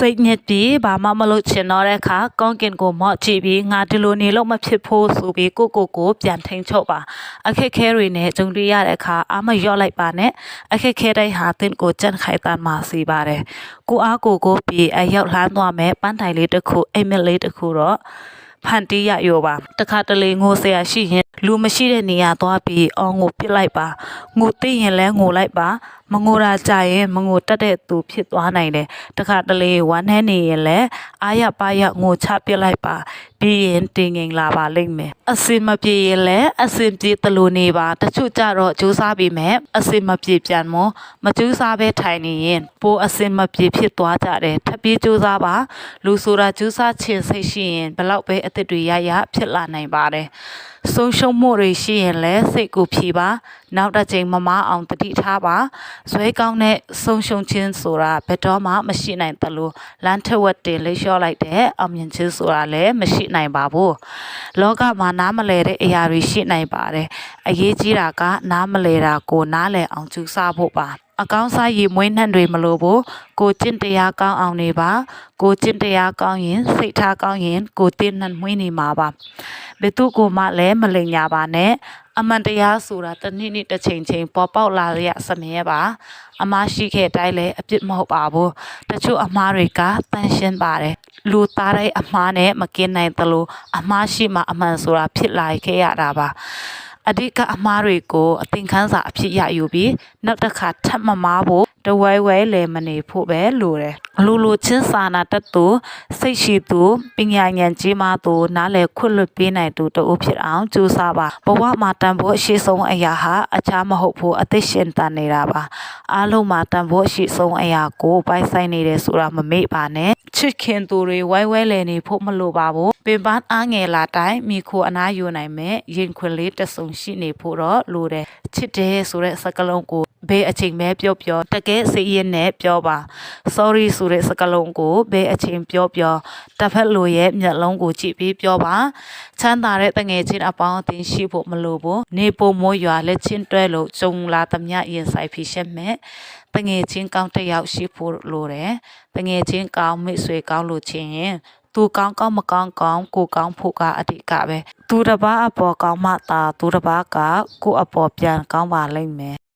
စိတ်ညစ်ပြီးဘာမှမလုပ်ချင်တော့တဲ့အခါကောင်းကင်ကိုမော့ကြည့်ပြီးငါဒီလိုနေလို့မဖြစ်ဖို့ဆိုပြီးကိုကိုကိုပြန်ထိန်ချုပ်ပါအခက်ခဲတွေနဲ့ကြုံတွေ့ရတဲ့အခါအာမရော့လိုက်ပါနဲ့အခက်ခဲတိုင်းဟာတင့်ကိုကြန့်ခိုင်တန်မှစီပါတယ်ကိုအားကိုကိုပြီးအရောက်လှမ်းသွားမယ်ပန်းတိုင်လေးတစ်ခုအိမ်မက်လေးတစ်ခုတော့ဖန်တီးရရောပါတခါတလေငိုဆရာရှိရင် လူမရှိတဲ့နေရာသွားပြီးအော်ငိုပစ်လိုက်ပါငိုသိရင်လဲငိုလိုက်ပါမငိုတာကြရင်မငိုတတ်တဲ့သူဖြစ်သွားနိုင်တယ်တခါတလေဝမ်းနှဲနေရင်လဲအာရပါရငိုချပစ်လိုက်ပါပြီးရင်တင်ငင်လာပါလိမ့်မယ်အစင်မပြေရင်လဲအစင်ပြေတလို့နေပါတချို့ကြတော့ကြိုးစားပြီးမယ်အစင်မပြေပြန်မမကြိုးစားပဲထိုင်နေရင်ပိုအစင်မပြေဖြစ်သွားကြတယ်ထပ်ပြီးကြိုးစားပါလူဆိုတာကြိုးစားခြင်းစိတ်ရှိရင်ဘလောက်ပဲအသက်တွေရရဖြစ်လာနိုင်ပါတယ် ဆုံးရှုံးမှုတွေရှိရင်လည်းစိတ်ကိုဖြေပါ နောက်တစ်ချိန်မမအောင်တတိထားပါဇွဲကောင်းတဲ့ဆုံးရှုံးခြင်းဆိုတာဘယ်တော့မှမရှိနိုင်တယ်လို့လမ်းထက်ဝက်တင်လေးလျှော့လိုက်တဲ့အောင်မြင်ခြင်းဆိုတာလည်းမရှိနိုင်ပါဘူးလောကမှာနားမလဲတဲ့အရာတွေရှိနိုင်ပါတယ် အရေးကြီးတာက နားမလဲတာကိုနားလဲအောင်ကြိုးစားဖို့ပါအကောင်းစားရည်မွေးနှံ့တွေမလို့ဘူးကိုကျင့်တရားကောင်းအောင်နေပါ ကိုကျင့်တရားကောင်းရင်စိတ်ထားကောင်းရင် ကိုတည်နှံ့မွေးနေမှာပါဘယ်သူကိုမှလည်းမလိမ်ညာပါနဲ့အမှန်တရားဆိုတာတစ်နေ့နေ့တစ်ချိန်ချိန်ပေါ်ပေါက်လာရစမြဲပါအမရှိခဲ့တိုင်းလည်းအပြစ်မဟုတ်ပါဘူးတချို့အမှားတွေကတန်ရှင်းပါတယ်လူသားတဲ့အမှားနဲ့မကင်းနိုင်သလိုအမှားရှိမှအမှန်ဆိုတာဖြစ်လာခဲ့ရတာပါ အဓိကအမှားတွေကိုအသင်ခန်းစာအဖြစ်ရယူပြီးနောက်တစ်ခါထပ်မမားဖို့ တဝဲဝဲလဲမနေဖို့ပဲလိုတယ်လူလူချင်းစာနာတတ်သူစိတ်ရှိသူပညာဉာဏ်ကြီးမားသူနားလည်ခွင့်လွတ်ပေးနိုင်သူတအိုးဖြစ်အောင်ကြိုးစားပါဘဝမှာတန်ဖို့အရှိဆုံးအရာဟာအခြားမဟုတ်ဘူးအသက်ရှင်တန်နေတာပါအားလုံးမှာတန်ဖို့အရှိဆုံးအရာကိုပိုင်ဆိုင်နေတယ်ဆိုတာမမေ့ပါနဲ့ချစ်ခင်သူတွေဝိုင်းဝဲလဲနေဖို့မလိုပါဘူးပင်ပန်းအားငယ်လာတိုင်းမိခိုအနာယူနိုင်မဲ့ရင်ခွင်လေးတစ်စုံရှိနေဖို့တော့လိုတယ်ချစ်တယ်ဆိုတဲ့စကားလုံးကို ဘယ်အချိန်ပဲပြောပြောတကယ်စိတ်ရင်းနဲ့ပြောပါ sorry ဆိုတဲ့စကားလုံးကိုဘယ်အချိန်ပြောပြောတစ်ဖက်လူရဲ့မျက်လုံးကိုကြည့်ပြီးပြောပါချမ်းသာတဲ့တငယ်ချင်းအပေါင်းအသင်းရှိဖို့မလိုဘူးနေပုံမိုးရွာလက်ချင်းတွဲလို့ဂျုံလာသမျှရင်ဆိုင်ဖြစ်ရှက်မဲ့တငယ်ချင်းကောင်းတစ်ယောက်ရှိဖို့လိုတယ်တငယ်ချင်းကောင်းမိတ်ဆွေကောင်းလို့ချင်းရင်သူကောင်းကောင်းမကောင်းကောင်းကိုကောင်းဖို့ကအဓိကပဲသူတစ်ပါးအပေါ်ကောင်းမှသာသူတစ်ပါးကကိုယ့်အပေါ်ပြန်ကောင်းပါလိမ့်မယ်